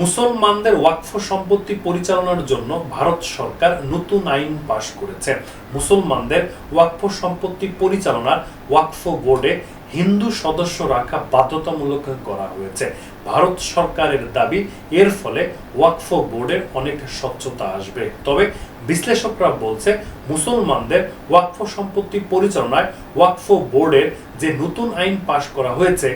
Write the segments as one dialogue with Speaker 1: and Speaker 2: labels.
Speaker 1: মুসলমানদের ওয়াকফ সম্পত্তি পরিচালনার জন্য ভারত সরকার নতুন আইন পাশ করেছে। মুসলমানদের ওয়াকফ সম্পত্তি পরিচালনার ওয়াকফ বোর্ডে হিন্দু সদস্য রাখা বাধ্যতামূলক করা হয়েছে। ভারত সরকারের দাবি, এর ফলে ওয়াকফ বোর্ডের অনেক স্বচ্ছতা আসবে। তবে বিশ্লেষকরা বলছে, মুসলমানদের ওয়াকফ সম্পত্তি পরিচালনায় ওয়াকফ বোর্ডের যে নতুন আইন পাশ করা হয়েছে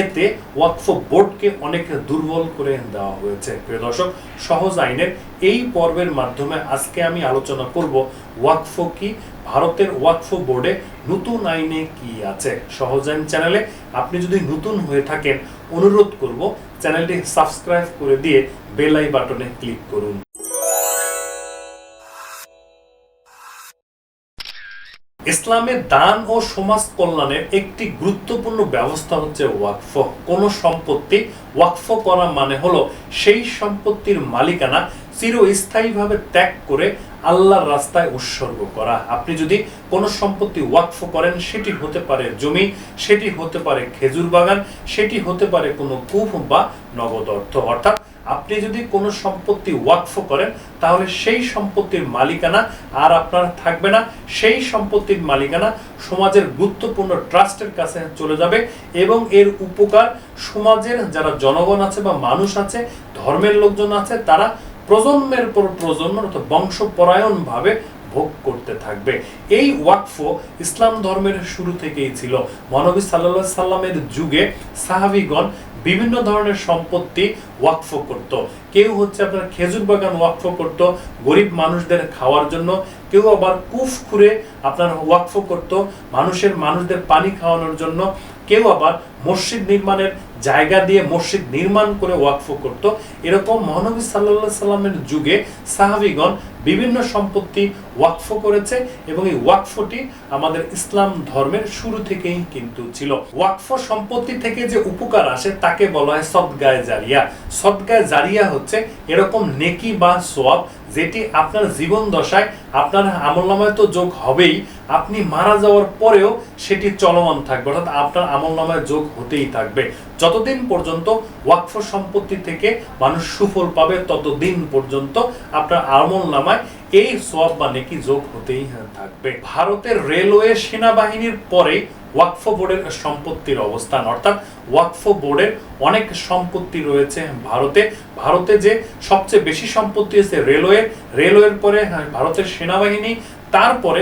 Speaker 1: এতে ওয়াকফ বোর্ডকে অনেক দুর্বল করে দেওয়া হয়েছে। প্রিয় দর্শক, সহজ আইনের এই পর্বের মাধ্যমে আজকে আমি আলোচনা করব ওয়াকফ কি, ভারতের ওয়াকফ বোর্ডে নতুন আইনে কি আছে। সহজ আইন চ্যানেলে আপনি যদি নতুন হয়ে থাকেন, অনুরোধ করব চ্যানেলটি সাবস্ক্রাইব করে দিয়ে বেল আই বাটনে ক্লিক করুন। ইসলামের দান ও সমাজ কল্যাণের একটি গুরুত্বপূর্ণ ব্যবস্থা হচ্ছে ওয়াকফ। কোন সম্পত্তি ওয়াকফ করা মানে হলো সেই সম্পত্তির মালিকানা চিরস্থায়ীভাবে ত্যাগ করে আল্লাহর রাস্তায় উৎসর্গ করা। আপনি যদি কোনো সম্পত্তি ওয়াকফ করেন, সেটি হতে পারে জমি, সেটি হতে পারে খেজুর বাগান, সেটি হতে পারে কোনো কূপ বা নগদ অর্থ। অর্থাৎ আপনি যদি কোনো সম্পত্তি ওয়াকফ করেন, তাহলে সেই সম্পত্তির মালিকানা আর আপনার থাকবে না। সেই সম্পত্তির মালিকানা সমাজের গুরুত্বপূর্ণ ট্রাস্টের কাছে চলে যাবে এবং এর উপকার সমাজের যারা জনগণ আছে বা মানুষ আছে, ধর্মের লোকজন আছে, তারা প্রজন্মের পর প্রজন্ম অর্থাৎ বংশপরায়ণ ভাবে ভোগ করতে থাকবে। এই ওয়াকফ ইসলাম ধর্মের শুরু থেকেই ছিল। মহানবী সাল্লাহ সাল্লামের যুগে সাহাবিগণ বিভিন্ন ধরনের সম্পত্তি ওয়াকফ করত। কেউ হচ্ছে আপনার খেজুর বাগান ওয়াকফ করত, গরিব মানুষদের খাওয়ার জন্য। কেউ আবার কুফ খুঁড়ে আপনার ওয়াকফ করত, মানুষের, মানুষদের পানি খাওয়ানোর জন্য। কেউ আবার মসজিদ নির্মাণের জায়গা দিয়ে মসজিদ নির্মাণ করে ওয়াকফ করত। এরকম মহানবী সাল্লাহ সাল্লামের যুগে সাহাবিগণ বিভিন্ন সম্পত্তি ওয়াকফ করেছে এবং এই ওয়াকফটি আমাদের ইসলাম ধর্মের শুরু থেকেই কিন্তু ছিল। ওয়াকফ সম্পত্তি থেকে যে উপকার আসে তাকে বলা হয় সদগায় জারিয়া। সদগায় জারিয়া হচ্ছে এরকম নেকি বা সোয়াব যেটি আপনার জীবন দশায় আপনার আমলনামায় তো যোগ হবেই, আপনি মারা যাওয়ার পরেও সেটি চলমান থাকবে। অর্থাৎ আপনার আমলনামায় যোগ হতেই থাকবে। যতদিন পর্যন্ত ওয়াকফ সম্পত্তি থেকে মানুষ সুফল পাবে, ততদিন পর্যন্ত আপনার আমল নামায় এই সব বা নেকি যোগ হতেই থাকবে। ভারতের রেলওয়ে সেনাবাহিনীর পরে ওয়াকফ বোর্ডের সম্পত্তির অবস্থান, অর্থাৎ ওয়াকফ বোর্ডের অনেক সম্পত্তি রয়েছে ভারতে। ভারতে যে সবচেয়ে বেশি সম্পত্তি আছে রেলওয়ে, রেলওয়ের পরে ভারতের সেনাবাহিনী তারপরে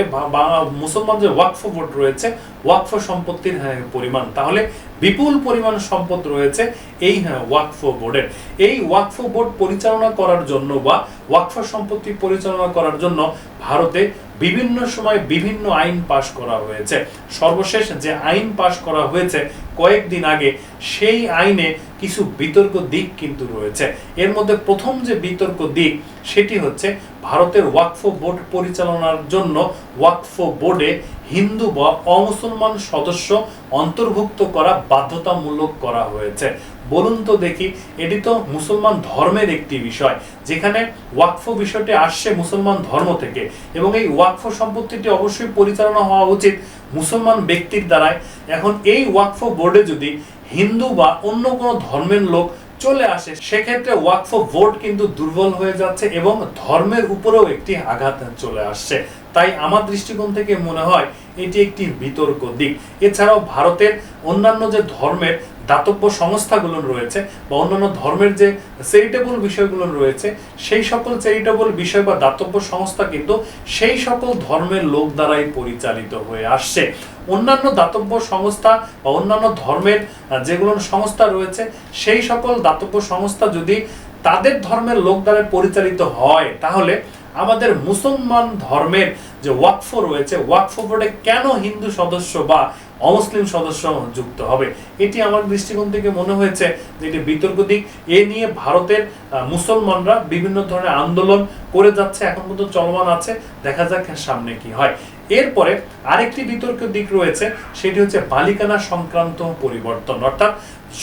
Speaker 1: মুসলমান যে ওয়াকফ বোর্ড রয়েছে ওয়াকফ সম্পত্তির হ্যাঁ, পরিমাণ। তাহলে বিপুল পরিমাণ সম্পদ রয়েছে এই হ্যাঁ, ওয়াকফ বোর্ডের। এই ওয়াকফ বোর্ড পরিচালনা করার জন্য বা ওয়াকফ সম্পত্তি পরিচালনা করার জন্য ভারতে বিভিন্ন সময় বিভিন্ন আইন পাশ করা হয়েছে। সর্বশেষ যে আইন পাশ করা হয়েছে কয়েকদিন আগে, সেই আইনে কিছু বিতর্ক দিক কিন্তু রয়েছে। এর মধ্যে প্রথম যে বিতর্ক দিক, সেটি হচ্ছে ভারতের ওয়াকফ বোর্ড পরিচালনার জন্য ওয়াকফ বোর্ডে হিন্দু বা অমুসলমান সদস্য অন্তর্ভুক্ত করা বাধ্যতামূলক করা হয়েছে। বলুন তো দেখি, এটি তো মুসলমান ধর্মের একটি বিষয়, যেখানে ওয়াকফ বিষয়টি আসছে মুসলমান ধর্ম থেকে, এবং এই ওয়াকফ সম্পত্তিটি অবশ্যই পরিচালনা হওয়া উচিত মুসলমান ব্যক্তির দ্বারাই এখন এই ওয়াকফ বোর্ডে যদি হিন্দু বা অন্য কোনো ধর্মের লোক চলে আসে, সেক্ষেত্রে ওয়াকফ বোর্ড কিন্তু দুর্বল হয়ে যাচ্ছে এবং ধর্মের উপরেও একটি আঘাত চলে আসছে। তাই আমার দৃষ্টিকোণ থেকে মনে হয় এটি একটি বিতর্ক দিক। এছাড়াও ভারতের অন্যান্য যে ধর্মের দাতব্য সংস্থাগুলো রয়েছে বা অন্যান্য ধর্মের যে চ্যারিটেবল বিষয়গুলো রয়েছে, সেই সকল চ্যারিটেবল বিষয় বা দাতব্য সংস্থা কিন্তু সেই সকল ধর্মের লোক দ্বারাই পরিচালিত হয়ে আসছে। অন্যান্য দাতব্য সংস্থা বা অন্যান্য ধর্মের যেগুলো সংস্থা রয়েছে, সেই সকল দাতব্য সংস্থা যদি তাদের ধর্মের লোক দ্বারা পরিচালিত হয়, তাহলে আমাদের মুসলমান ধর্মের যে ওয়াকফ রয়েছে, ওয়াকফ বোর্ডে কেন হিন্দু সদস্য বা অমুসলিম সদস্য যুক্ত হবে। এটি আমার দৃষ্টিকোণ থেকে মনে হয়েছে যে এটি বিতর্ক দিক। এ নিয়ে ভারতের মুসলমানরা বিভিন্ন ধরনের আন্দোলন করে যাচ্ছে, এখন পর্যন্ত চলমান আছে। দেখা যাক সামনে কি হয়। এরপরে আরেকটি বিতর্ক দিক রয়েছে, সেটি হচ্ছে মালিকানা সংক্রান্ত পরিবর্তন। অর্থাৎ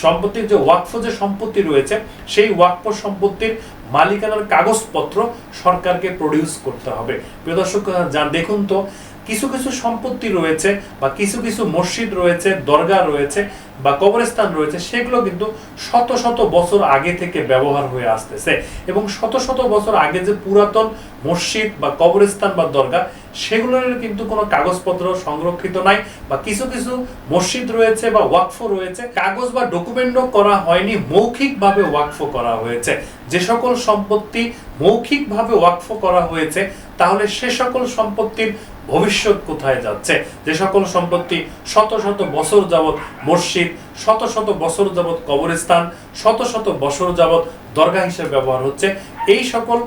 Speaker 1: সম্পত্তির যে ওয়াকফ যে সম্পত্তি রয়েছে, সেই ওয়াকফ সম্পত্তির মালিকানার কাগজপত্র সরকারকে প্রডিউস করতে হবে। প্রিয় দর্শক যা দেখুন তো কিছু কিছু সম্পত্তি রয়েছে বা কিছু কিছু মসজিদ রয়েছে দরগা রয়েছে বা কবরস্থান রয়েছে, সেগুলো কিন্তু শত শত বছর আগে থেকে ব্যবহার হয়ে আসতেছে এবং শত শত বছর আগে যে পুরাতন মসজিদ বা কবরস্থান বা দরগা সেগুলোর কিন্তু কোনো কাগজপত্র সংরক্ষিত নাই বা কিছু কিছু মসজিদ রয়েছে বা ওয়াকফ রয়েছে, কাগজ বা ডকুমেন্টও করা হয়নি, মৌখিকভাবে ওয়াকফ করা হয়েছে। যে সকল সম্পত্তি মৌখিকভাবে ওয়াকফ করা হয়েছে, তাহলে সে সকল সম্পত্তির ভবিষ্যৎ কোথায় যাচ্ছে? যে সকল সম্পত্তি শত শত বছর যাবৎ মসজিদ, শত শত বছর যাবৎ কবরস্থান, শত শত বছর যাবৎ দরগা হিসেবে ব্যবহার হচ্ছে। এই সকল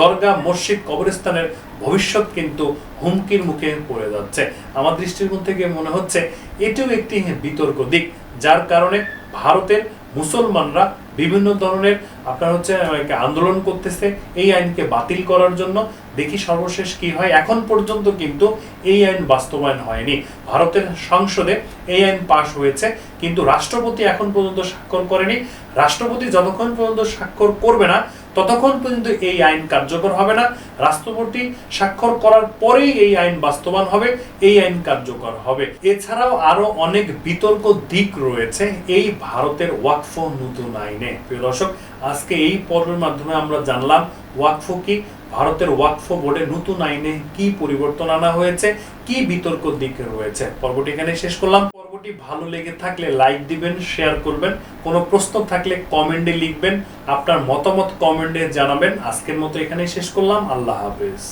Speaker 1: দরগা, মসজিদ, কবরস্থানের ভবিষ্যৎ কিন্তু হুমকির মুখে পড়ে যাচ্ছে। আমার দৃষ্টিকোণ থেকে মনে হচ্ছে এটিও একটি বিতর্ক দিক, যার কারণে ভারতের মুসলমানরা বিভিন্ন ধরনের আপনার হচ্ছে আন্দোলন করতেছে, এই আইনকে বাতিল করার জন্য। দেখি সর্বশেষ কি হয়। এখন পর্যন্ত কিন্তু এই আইন বাস্তবায়ন হয়নি। ভারতের সংসদে এই আইন পাশ হয়েছে, কিন্তু রাষ্ট্রপতি এখন পর্যন্ত স্বাক্ষর করেনি। রাষ্ট্রপতি যতক্ষণ পর্যন্ত স্বাক্ষর করবে না, ততক্ষণ পর্যন্ত এই আইন কার্যকর হবে না। রাষ্ট্রপতি স্বাক্ষর করার পরেই এই আইন বাস্তবায়ন হবে, এই আইন কার্যকর হবে। এছাড়াও আরও অনেক বিতর্ক দিক রয়েছে এই ভারতের ওয়াকফ নতুন আইনে প্রিয় দর্শক, আজকে এই পর্বের মাধ্যমে আমরা জানলাম ওয়াকফ কি, ভারতের ওয়াকফ বোর্ডে নতুন আইনে কি পরিবর্তন আনা হয়েছে, কি বিতর্ক দিক রয়েছে। পর্বটি এখানে শেষ করলাম। পর্বটি ভালো লেগে থাকলে লাইক দিবেন, শেয়ার করবেন। কোনো প্রশ্ন থাকলে কমেন্টে লিখবেন। আপনার মতামত কমেন্টে জানাবেন। আজকের মতো এখানে শেষ করলাম। আল্লাহ হাফেজ।